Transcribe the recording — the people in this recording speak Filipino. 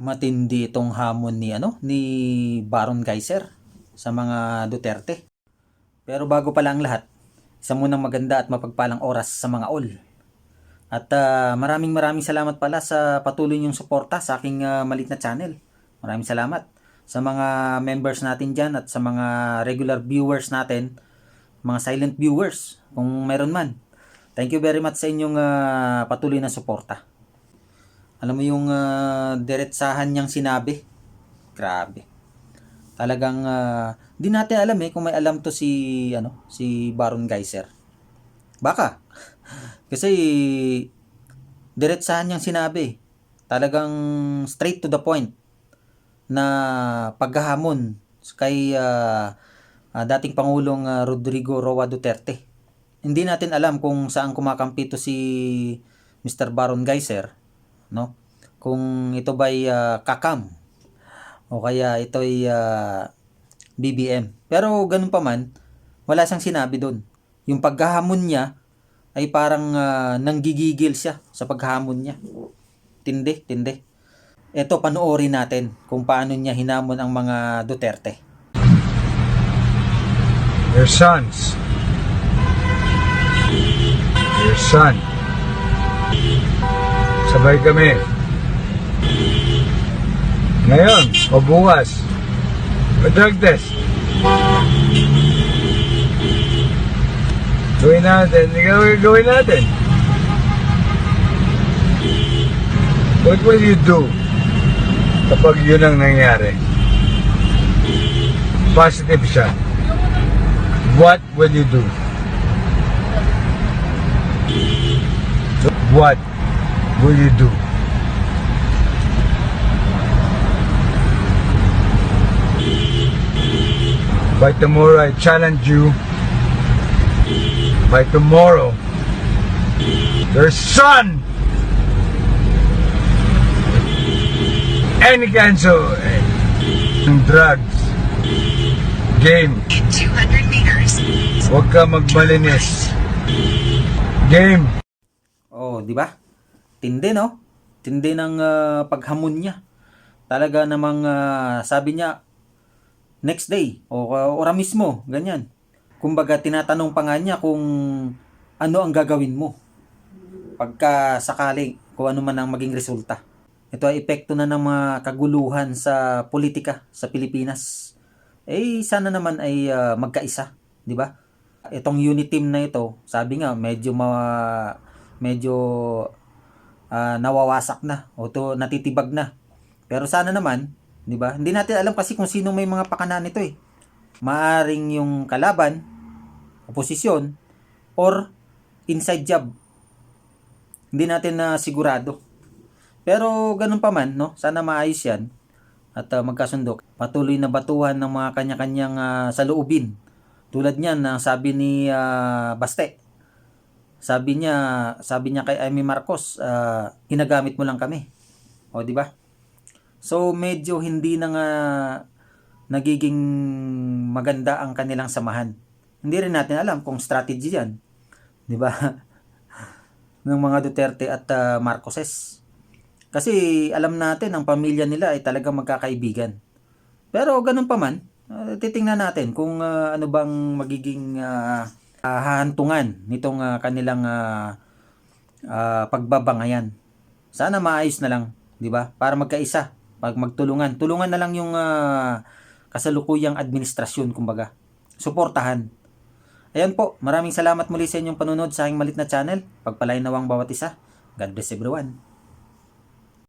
matindi itong hamon ni ano ni Baron Geyser sa mga Duterte. Pero bago pa lang lahat, isa munang maganda at mapagpalang oras sa mga all. At ah, maraming maraming salamat pala sa patuloy niyong suporta sa aking ah, malit na channel. Maraming salamat sa mga members natin dyan at sa mga regular viewers natin, mga silent viewers, kung meron man. Thank you very much sa inyong ah, patuloy na suporta. Alam mo yung ah, diretsahan niyang sinabi? Grabe. Talagang di natin alam eh kung may alam to si ano, si Baron Geyser. Baka. Kasi diretsahan niyang sinabi. Talagang straight to the point na paghahamon kay ah, ah, dating Pangulong ah, Rodrigo Roa Duterte. Hindi natin alam kung saan kumakampi to si Mr. Baron Geyser, no? Kung ito ba'y ah, kakam o kaya ito ay ah, BBM. Pero ganun pa man, wala siyang sinabi doon. Yung paghahamon niya ay parang ah, nanggigigil siya sa paghamon niya. Tindi, tindi. Ito, panoorin natin kung paano niya hinamon ang mga Duterte. Your sons. Your son. Sabay kami. Ngayon, o bukas, drug test. Gawin natin, gawin, natin. What will you do kapag yun ang nangyari? Positive siya. What will you do? What will you do? By tomorrow, I challenge you. By tomorrow, your son, any kinds of drugs, game, 200 meters. Huwag ka magmalinis. Game. Oh, di ba? Tindi, no? Tindi ng ah, paghamon niya. Talaga namang ah, sabi niya, next day, o uh, ora mismo, ganyan. Kumbaga, tinatanong pa nga niya kung ano ang gagawin mo pagka sakaling kung ano man ang maging resulta. Ito ay epekto na ng mga kaguluhan sa politika sa Pilipinas. Eh, sana naman ay ah, magkaisa, di ba? Itong unit team na ito, sabi nga, medyo ma medyo ah, nawawasak na o to natitibag na. Pero sana naman, 'di ba? Hindi natin alam kasi kung sino may mga pakanan nito eh. Maaring yung kalaban, oposisyon or inside job. Hindi natin na sigurado. Pero ganun pa man, no? Sana maayos 'yan at ah, magkasundo. Patuloy na batuhan ng mga kanya-kanyang ah, saloobin. Tulad niyan na sabi ni ah, Baste. Sabi niya, sabi niya kay Amy Marcos, ah, ginagamit mo lang kami. O, di ba? So, medyo hindi na nga nagiging maganda ang kanilang samahan. Hindi rin natin alam kung strategy yan. Di ba? ng mga Duterte at ah, Marcoses. Kasi alam natin, ang pamilya nila ay talagang magkakaibigan. Pero ganun pa man, ah, titingnan natin kung ah, ano bang magiging ah, ah, hahantungan nitong ah, kanilang ah, ah, pagbabangayan. Sana maayos na lang, 'di ba? Para magkaisa, pag magtulungan. Tulungan na lang yung ah, kasalukuyang administrasyon kumbaga. Suportahan. Ayan po, maraming salamat muli sa inyong panunod sa aking malit na channel. Pagpalain nawang bawat isa. God bless everyone.